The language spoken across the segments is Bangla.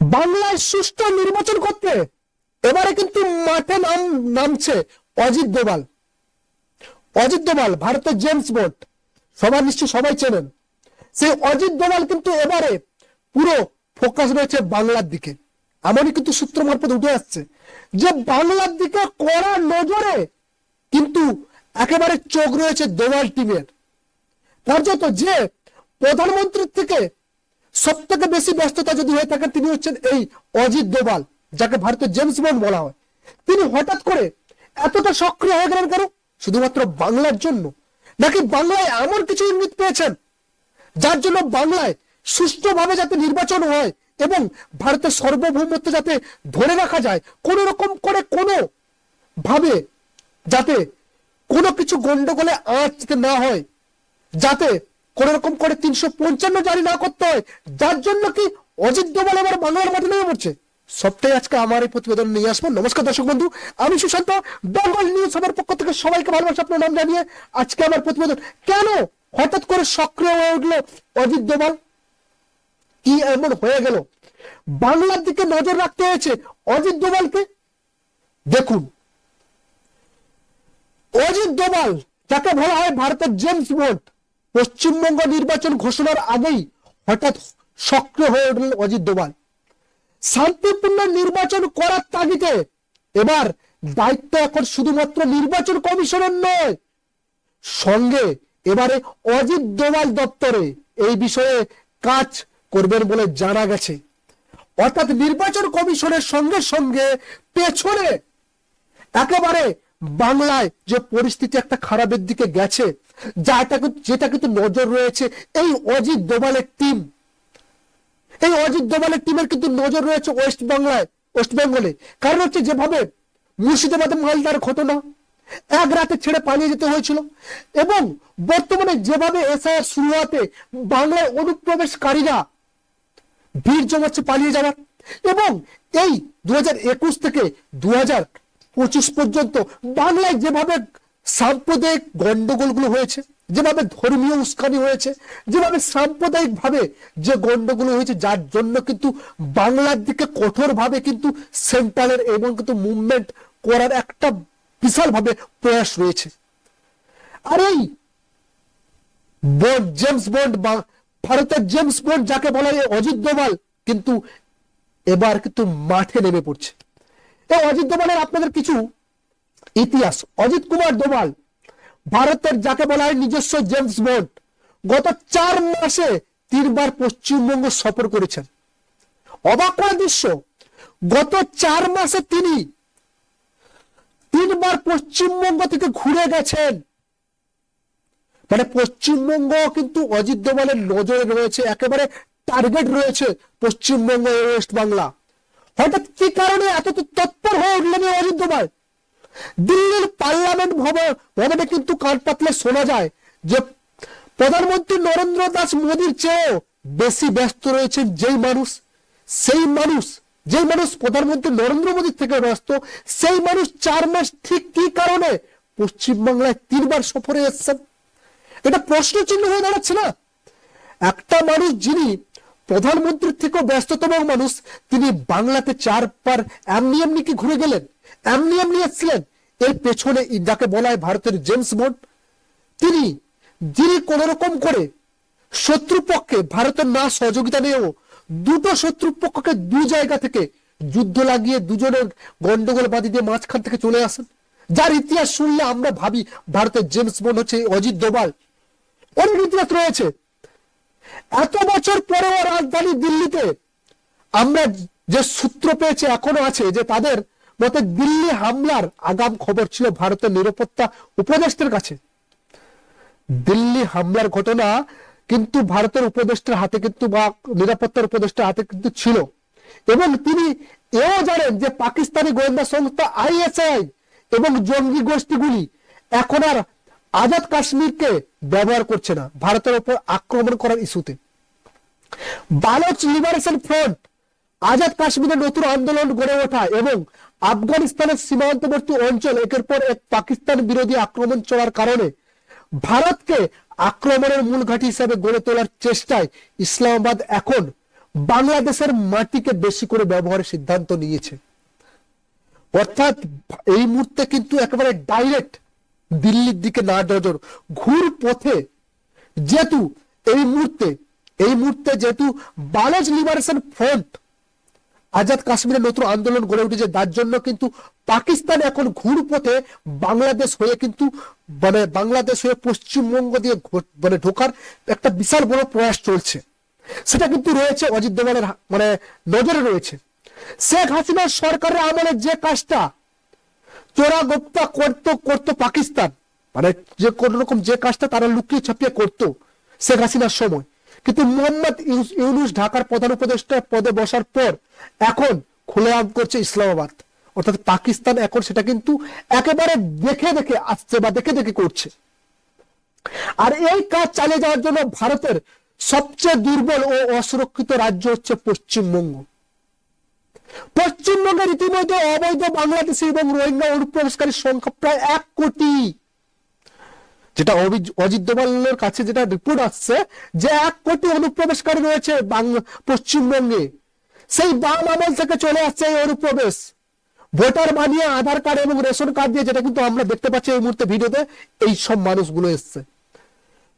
বাংলায় সুষ্ঠু নির্বাচন করতে। এবারে কিন্তু মাঠে নাম, নামছে অজিত দোভাল। অজিত দোভাল, ভারতের জেমস বোর্ড সবার নিশ্চয় সবাই চেনেন। সেই অজিত দোভাল কিন্তু এবারে পুরো ফোকাস রয়েছে বাংলার দিকে। এমনই কিন্তু সূত্র মারফত উঠে আসছে যে বাংলার দিকে কড়া নজরে কিন্তু একেবারে চোখ রয়েছে দোভাল টিমের। কার্যত যে প্রধানমন্ত্রীর থেকে সব থেকে বেশি ব্যস্ততা যদি হয়ে থাকেন, তিনি হচ্ছেন এই অজিত দোভাল যাকে ভারতের জেমস বন্ড বলা হয়। তিনি হঠাৎ করে এতটা সক্রিয় হয়ে গেলেন কেন? শুধুমাত্র বাংলার জন্য? নাকি বাংলায় এমন কিছু ইঙ্গিত পেয়েছেন? যার জন্য বাংলায় সুষ্ঠুভাবে যাতে নির্বাচন হয় এবং ভারতের সার্বভৌমত্ব যাতে ধরে রাখা যায়, কোন রকম করে কোনো ভাবে যাতে কোনো কিছু গন্ডগোলে আঁচ না হয়, যাতে কোন রকম করে তিনশো পঞ্চান্ন জারি না করতে হয়, যার জন্য কি অজিত দোভাল এবার বাংলার মাঠে নেমে পড়ছে? সবটাই আজকে আমার এই প্রতিবেদন নিয়ে আসব। নমস্কার দর্শক বন্ধু, আমি সুশান্ত বেঙ্গল নিউজ সবার পক্ষ থেকে সবাইকে ভালোবাসা, আপনার নাম জানিয়ে আজকে আমার প্রতিবেদন। কেন হঠাৎ করে সক্রিয় হয়ে উঠল অজিত দোভাল? কি এমন হয়ে গেল? বাংলার দিকে নজর রাখতে হয়েছে অজিত দোভালকে? দেখুন, অজিত দোভাল, যাকে বলা হয় ভারতের জেমস বন্ড পশ্চিমবঙ্গ নির্বাচন ঘোষণার আগেই হঠাৎ সক্রিয় হয়ে উঠলেন অজিত দোভাল। শান্তিপূর্ণ নির্বাচন করার তাগিদে এবার দায়িত্ব এখন শুধুমাত্র নির্বাচন কমিশনের নয়, সঙ্গে এবারে অজিত দোভাল দপ্তরে এই বিষয়ে কাজ করবেন বলে জানা গেছে। অর্থাৎ নির্বাচন কমিশনের সঙ্গে সঙ্গে পেছনে একেবারে বাংলায় যে পরিস্থিতি একটা খারাপের দিকে গেছে কিন্তু- যেটা কিন্তু নজর রয়েছে, এই অজিত দোভালের টিম এই অজিত দোভালের টিমের কিন্তু নজর রয়েছে ওয়েস্ট বাংলায় ওয়েস্ট বেঙ্গলে কারণ হচ্ছে যেভাবে মুর্শিদাবাদে মালদার ঘটনা এক রাতে ছেড়ে পালিয়ে যেতে হয়েছিল এবং বর্তমানে যেভাবে এসআইআর শুরু হতে বাংলায় অনুপ্রবেশকারীরা ভিড় জমাচ্ছে পালিয়ে যাওয়ার এবং এই দু থেকে দু পঁচিশ পর্যন্ত বাংলায় যেভাবে সাম্প্রদায়িক গন্ডগোলগুলো হয়েছে, যেভাবে ধর্মীয় উস্কানি হয়েছে, যেভাবে সাম্প্রদায়িক ভাবে যে গন্ডগোল হয়েছে, যার জন্য কিন্তু বাংলার দিকে কঠোরভাবে কিন্তু সেন্ট্রালের এবং কিন্তু মুভমেন্ট করার একটা বিশাল ভাবে প্রয়াস রয়েছে। আর এই বন্ড, জেমস বন্ড বা ভারতের জেমস বন্ড যাকে বলা হয় অজিত দোভাল, কিন্তু এবার কিন্তু মাঠে নেমে পড়ছে। এই অজিত দোভালের আপনাদের কিছু ইতিহাস, অজিত কুমার দোভাল ভারতের যাকে বলা হয় নিজস্ব জেমস বন্ড, গত চার মাসে তিনবার পশ্চিমবঙ্গ সফর করেছেন। অবাক করা দৃশ্য, গত চার মাসে তিনি তিনবার পশ্চিমবঙ্গ থেকে ঘুরে গেছেন। মানে পশ্চিমবঙ্গ কিন্তু অজিত দোভালের নজরে রয়েছে, একেবারে টার্গেট রয়েছে পশ্চিমবঙ্গ ওয়েস্ট বাংলা। হঠাৎ কি কারণে এত তৎপর হয়ে উঠলেন অজিত দোভাল দিল্লির পার্লামেন্ট ভবন, ভবনে কিন্তু কান পাতলে শোনা যায় যে প্রধানমন্ত্রী নরেন্দ্র দাস মোদীর চেয়েও বেশি ব্যস্ত রয়েছেন যেই মানুষ, সেই মানুষ, যেই মানুষ প্রধানমন্ত্রী নরেন্দ্র মোদীর থেকে ব্যস্ত, সেই মানুষ চার মাস ঠিক কি কারণে পশ্চিমবাংলায় তিনবার সফরে এসছেন? এটা প্রশ্ন চিহ্ন হয়ে দাঁড়াচ্ছে না? একটা মানুষ যিনি প্রধানমন্ত্রীর থেকেও ব্যস্ততম মানুষ, তিনি বাংলাতে চারবার এমনি এমনি কি ঘুরে গেলেন? এমনি এমনি এসছিলেন? এর পেছনে যাকে বলা হয় ভারতের জেমস বন্ড। তিনি যিনি কোন রকম করে শত্রুপক্ষে ভারতের না সহযোগিতা নিয়েও দুটো শত্রুপক্ষকে দু জায়গা থেকে যুদ্ধ লাগিয়ে দুজনের গন্ডগোল বাদি দিয়ে মাঝখান থেকে চলে আসেন। যার ইতিহাস শুনলে আমরা ভাবি ভারতের জেমস বন্ড হচ্ছে অজিত দোভাল। অনেক ইতিহাস রয়েছে। এত বছর পরেও রাজধানী দিল্লিতে আমরা যে সূত্র পেয়েছে এখনও আছে যে তাদের মতে দিল্লি হামলার আগাম খবর ছিল ভারতের নিরাপত্তা উপদেষ্টার কাছে। দিল্লি হামলার ঘটনা কিন্তু ভারতের উপদেষ্টার হাতে কিন্তু বা নিরাপত্তার উপদেষ্টার হাতে কিন্তু ছিল। এবং তিনি এও জানেন যে পাকিস্তানি গোয়েন্দা সংস্থা আইএসআই এবং জঙ্গি গোষ্ঠীগুলি এখন আর আজাদ কাশ্মীরকে ব্যবহার করছে না, ভারতের উপর আক্রমণ করার ইস্যুতে। বালোচ লিবারেশন ফ্রন্ট আজাদ কাশ্মীরে নতুন আন্দোলন গড়ে ওঠা এবং আফগানিস্তানের সীমান্তবর্তী অঞ্চল একের পর এক পাকিস্তান বিরোধী আক্রমণ চলার কারণে ভারতকে আক্রমণের মূল ঘাঁটি হিসাবে গড়ে তোলার চেষ্টায় ইসলামাবাদ এখন বাংলাদেশের মাটিকে বেশি করে ব্যবহারের সিদ্ধান্ত নিয়েছে। অর্থাৎ এই মুহূর্তে কিন্তু একেবারে ডাইরেক্ট দিল্লির দিকে না নজর ঘুর পথে যেহেতু এই মুহূর্তে এই মুহূর্তে যেহেতু বালজ লিবারেশন ফ্রন্ট আজাদ কাশ্মীরের নতুন আন্দোলন গড়ে উঠেছে তার জন্য কিন্তু পাকিস্তান এখন ঘুর পথে বাংলাদেশ হয়ে কিন্তু মানে বাংলাদেশ হয়ে পশ্চিমবঙ্গ দিয়ে মানে ঢোকার একটা বিশাল বড় প্রয়াস চলছে। সেটা কিন্তু রয়েছে অজিত দোভালের মানে নজরে রয়েছে। শেখ হাসিনার সরকারের আমলে যে কাজটা, চোরা গোপ্তা করতো করতো পাকিস্তান। মানে যে কোন রকম যে কাজটা তারা লুকিয়ে ছাপিয়ে করতো শেখ হাসিনার সময়। কিন্তু মোহাম্মদ ইউনুস ঢাকার প্রধান উপদেষ্টা পদে বসার পর এখন খুলে আম করছে ইসলামাবাদ। অর্থাৎ পাকিস্তান এখন সেটা কিন্তু একেবারে দেখে দেখে আসছে বা দেখে দেখে করছে। আর এই কাজ চালিয়ে যাওয়ার জন্য ভারতের সবচেয়ে দুর্বল ও অসুরক্ষিত রাজ্য হচ্ছে পশ্চিমবঙ্গ। পশ্চিমবঙ্গের ইতিমধ্যে অবৈধ বাংলাদেশি এবং রোহিঙ্গা অনুপ্রবেশকারীর সংখ্যা প্রায় এক কোটি। যেটা অজিত দোভালের কাছে যেটা রিপোর্ট আসছে যে এক কোটি অনুপ্রবেশকারী রয়েছে পশ্চিমবঙ্গে। সেই বাম আমল থেকে চলে আসছে এই অনুপ্রবেশ। ভোটার বানিয়ে আধার কার্ড এবং রেশন কার্ড দিয়ে যেটা কিন্তু আমরা দেখতে পাচ্ছি এই মুহূর্তে ভিডিওতে এই সব মানুষগুলো এসছে।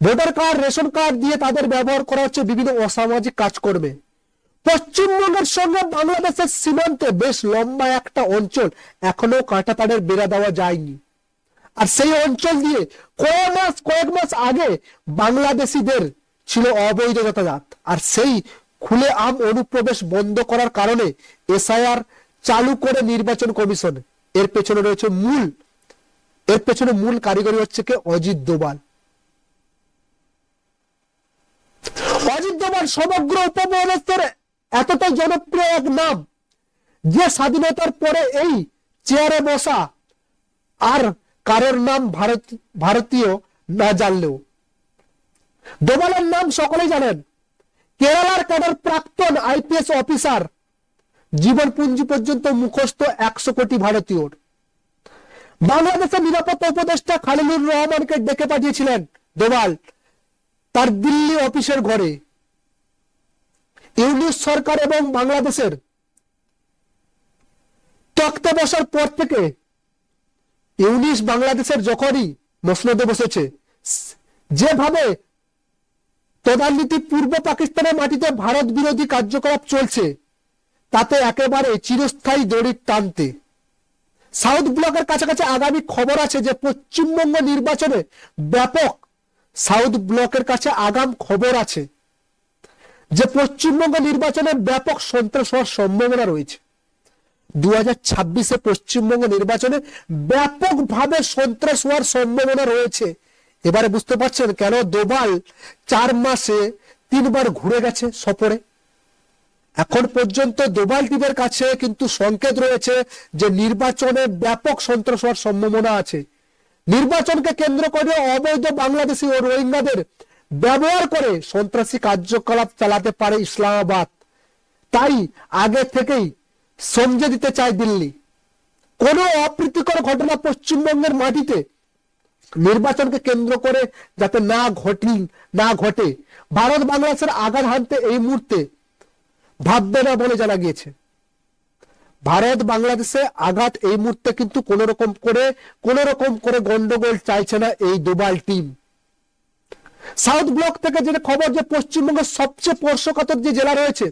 ভোটার কার্ড, রেশন কার্ড দিয়ে তাদের ব্যবহার করা হচ্ছে বিভিন্ন অসামাজিক কাজকর্মে। পশ্চিমবঙ্গের সঙ্গে বাংলাদেশের সীমান্তে বেশ লম্বা একটা অঞ্চল এখনও কাঁটাতারের বেড়া দেওয়া যায়নি। আর সেই অঞ্চল দিয়ে কয়েক মাস কয়েক মাস আগে বাংলাদেশিদের ছিল অবৈধ যাতায়াত। আর সেই খুলে আম অনুপ্রবেশ বন্ধ করার কারণে এসআইআর চালু করে নির্বাচন কমিশন। এর পেছনে রয়েছে মূল, এর পেছনে মূল কারিগরি হচ্ছে কে? অজিত দোবাল অজিত দোবাল সমগ্র উপমহাদেশের এতটাই জনপ্রিয় এক নাম, যে স্বাধীনতার পরে এই চেয়ারে বসা আর কারোর নাম ভারত, ভারতীয় না জানলেও। দোবালের নাম সকলেই জানেন। কেরালার কাডার প্রাক্তন আইপিএস অফিসার, জীবন পুঞ্জি পর্যন্ত মুখস্থ একশো কোটি ভারতীয়র। বাংলাদেশের নিরাপত্তা উপদেষ্টা খালিলুর রহমানকে ডেকে পাঠিয়েছিলেন দোবাল তার দিল্লি অফিসের ঘরে। ইউনিস সরকার এবং বাংলাদেশের তক্তে বসার পর থেকে ইউনিস বাংলাদেশের যখনই মসনদে বসেছে। যেভাবে তদানীতি পূর্ব পাকিস্তানের মাটিতে ভারত বিরোধী কার্যকলাপ চলছে, তাতে একেবারে চিরস্থায়ী দড়ির টানতে। সাউথ ব্লকের কাছাকাছি আগামী খবর আছে যে পশ্চিমবঙ্গ নির্বাচনে ব্যাপক সাউথ ব্লকের কাছে আগাম খবর আছে যে পশ্চিমবঙ্গ নির্বাচনে ব্যাপক সন্ত্রাস হওয়ার সম্ভাবনা রয়েছে। দু হাজার ছাব্বিশে পশ্চিমবঙ্গ নির্বাচনে ব্যাপকভাবে সন্ত্রাস হওয়ার সম্ভাবনা রয়েছে। এবারে বুঝতে পারছেন কেন দোবাল চার মাসে তিনবার ঘুরে গেছে সফরে? এখন পর্যন্ত দোবাল টিমের কাছে কিন্তু সংকেত রয়েছে যে নির্বাচনে ব্যাপক সন্ত্রাস হওয়ার সম্ভাবনা আছে। নির্বাচনকে কেন্দ্র করে অবৈধ বাংলাদেশি ও রোহিঙ্গাদের ব্যবহার করে সন্ত্রাসী কার্যকলাপ চালাতে পারে ইসলামাবাদ। তাই আগে থেকেই সমঝে দিতে চায় দিল্লি। কোনো অপ্রীতিকর ঘটনা পশ্চিমবঙ্গের মাটিতে নির্বাচনকে কেন্দ্র করে যাতে না ঘটি, না ঘটে, ভারত বাংলাদেশের আঘাত হানতে এই মুহূর্তে ভাববে না বলে জানা গিয়েছে। ভারত বাংলাদেশে আঘাত এই মুহূর্তে কিন্তু কোন রকম করে কোন রকম করে গন্ডগোল চাইছে না এই দুবাল টিম। সাউথ ব্লক থেকে যেটা খবর যে পশ্চিমবঙ্গের সবচেয়ে স্পর্শকাতর যে জেলা রয়েছে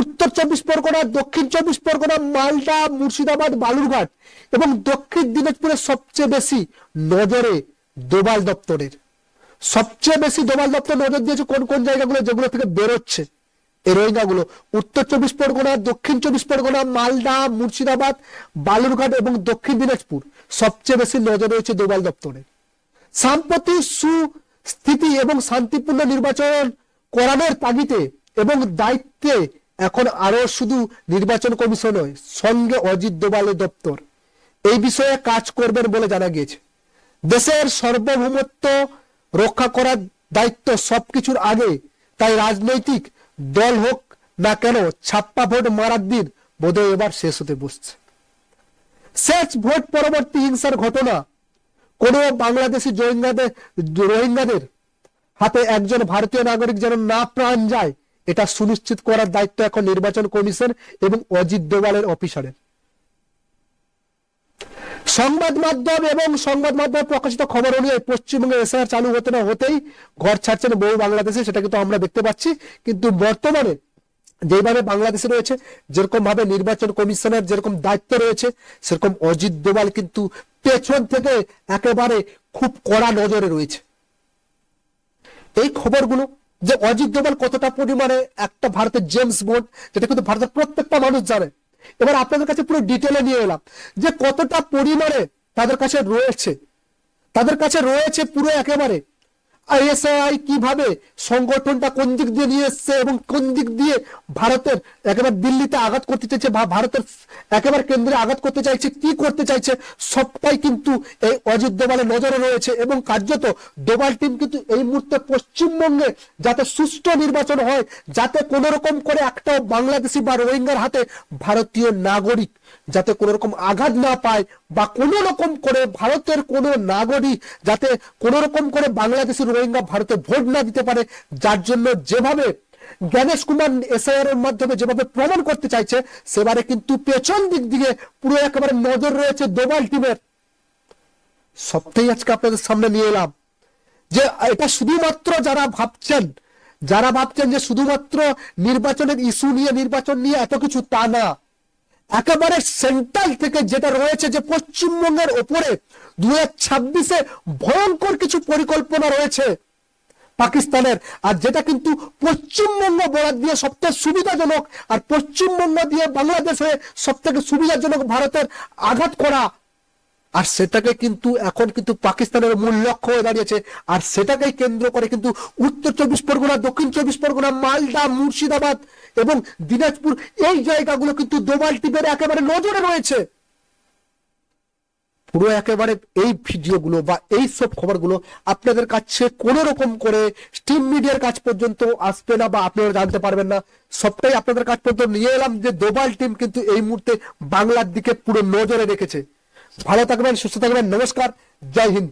উত্তর চব্বিশ পরগনা, দক্ষিণ চব্বিশ পরগনা, মালদা, মুর্শিদাবাদ, বালুরঘাট এবং দক্ষিণ দিনাজপুরের সবচেয়ে বেশি নজরে দোবাল দপ্তরের। সবচেয়ে বেশি দোবাল দপ্তর নজর দিয়েছে কোন কোন জায়গাগুলো যেগুলো থেকে বেরোচ্ছে? এই রোহিঙ্গাগুলো। উত্তর চব্বিশ পরগনা, দক্ষিণ চব্বিশ পরগনা, মালদা, মুর্শিদাবাদ, বালুরঘাট এবং দক্ষিণ দিনাজপুর সবচেয়ে বেশি নজর রয়েছে দোবাল দপ্তরের। সাম্প্রতিক সুস্থিতি এবং শান্তিপূর্ণ নির্বাচন করানোর তাগিদে এবং দায়িত্বে এখন আরও শুধু নির্বাচন কমিশন নয়, সঙ্গে অজিত দোবালের দপ্তর। এই বিষয়ে কাজ করবেন বলে জানা গিয়েছে। দেশের সার্বভৌমত্ব রক্ষা করার দায়িত্ব সবকিছুর আগে, তাই রাজনৈতিক দল হোক না কেন, ছাপ্পা ভোট মারার দিন বোধহয় এবার শেষ হতে বসছে। শেষ ভোট পরবর্তী হিংসার ঘটনা। কোন বাংলাদেশি রোহিঙ্গাদের রোহিঙ্গাদের হাতে একজন ভারতীয় নাগরিক যেন না প্রাণ যায় এটা সুনিশ্চিত করার দায়িত্ব এখন নির্বাচন কমিশন এবং অজিত দোভালের অফিসারের। সংবাদ মাধ্যম এবং সংবাদ মাধ্যমে প্রকাশিত খবর অনুযায়ী পশ্চিমবঙ্গে এসআর চালু হতে না হতেই ঘর ছাড়ছেন বহু বাংলাদেশে, সেটা কিন্তু আমরা দেখতে পাচ্ছি। কিন্তু বর্তমানে যেভাবে বাংলাদেশে রয়েছে যেরকম ভাবে নির্বাচন কমিশনের যেরকম দায়িত্ব রয়েছে, সেরকম অজিত দোভাল কিন্তু পেছন থেকে একেবারে খুব কড়া নজরে রয়েছে। এই খবরগুলো যে অজিত দোভাল কতটা পরিমাণে একটা ভারতের জেমস বোর্ড যেটা কিন্তু ভারতের প্রত্যেকটা মানুষ জানে। এবার আপনাদের কাছে পুরো ডিটেলে নিয়ে এলাম যে কতটা পরিমাণে তাদের কাছে রয়েছে। তাদের কাছে রয়েছে পুরো একেবারে আইএসআই কীভাবে সংগঠনটা কোন দিক দিয়ে নিয়ে এসছে এবং কোন দিক দিয়ে ভারতের একেবারে দিল্লিতে আঘাত করতে চাইছে বা ভারতের একেবারে কেন্দ্রে আঘাত করতে চাইছে, কি করতে চাইছে, সবটাই কিন্তু এই অজিত দোভালের নজরে রয়েছে এবং কার্যত দোভাল টিম কিন্তু এই মুহূর্তে পশ্চিমবঙ্গে যাতে সুষ্ঠু নির্বাচন হয়, যাতে কোনো রকম করে একটা বাংলাদেশি বা রোহিঙ্গার হাতে ভারতীয় নাগরিক যাতে কোনো রকম আঘাত না পায় বা কোনো রকম করে ভারতের কোনো নাগরিক যাতে কোনো রকম করে বাংলাদেশি রোহিঙ্গা ভারতে ভোট না দিতে পারে, যার জন্য যেভাবে জ্ঞানেশ কুমার এসআইআর এর মাধ্যমে যেভাবে প্রমাণ করতে চাইছে, সেবারে কিন্তু পেছন দিক দিয়ে পুরো একেবারে নজর রয়েছে দোবাল টিমের। সবটাই আজকে আপনাদের সামনে নিয়ে এলাম। যে এটা শুধুমাত্র যারা ভাবছেন যারা ভাবছেন যে শুধুমাত্র নির্বাচনের ইস্যু নিয়ে, নির্বাচন নিয়ে এত কিছু তা না। একেবারে সেন্ট্রাল থেকে যেটা রয়েছে যে পশ্চিমবঙ্গের ওপরে দু হাজার ছাব্বিশে ভয়ঙ্কর কিছু পরিকল্পনা রয়েছে পাকিস্তানের। আর যেটা কিন্তু পশ্চিমবঙ্গ বরাদ দিয়ে সবথেকে সুবিধাজনক আর পশ্চিমবঙ্গ দিয়ে বাংলাদেশ হয়ে সব থেকে সুবিধাজনক ভারতের আঘাত করা। আর সেটাকে কিন্তু এখন কিন্তু পাকিস্তানের মূল লক্ষ্য হয়ে দাঁড়িয়েছে। আর সেটাকেই কেন্দ্র করে কিন্তু উত্তর চব্বিশ পরগনা, দক্ষিণ চব্বিশ পরগনা, মালদা, মুর্শিদাবাদ এবং দিনাজপুর এই জায়গাগুলো কিন্তু দোবাল টিপের একেবারে নজরে রয়েছে। পুরো একেবারে এই ভিডিওগুলো বা এই সব খবরগুলো আপনাদের কাছে কোনো রকম করে স্টিম মিডিয়ার কাজ পর্যন্ত আসবে না বা আপনারা জানতে পারবেন না। সবটাই আপনাদের কাছ পর্যন্ত নিয়ে এলাম যে দোবাল টিম কিন্তু এই মুহূর্তে বাংলার দিকে পুরো নজরে রেখেছে। ভালো থাকবেন, সুস্থ থাকবেন, নমস্কার, জয় হিন্দ।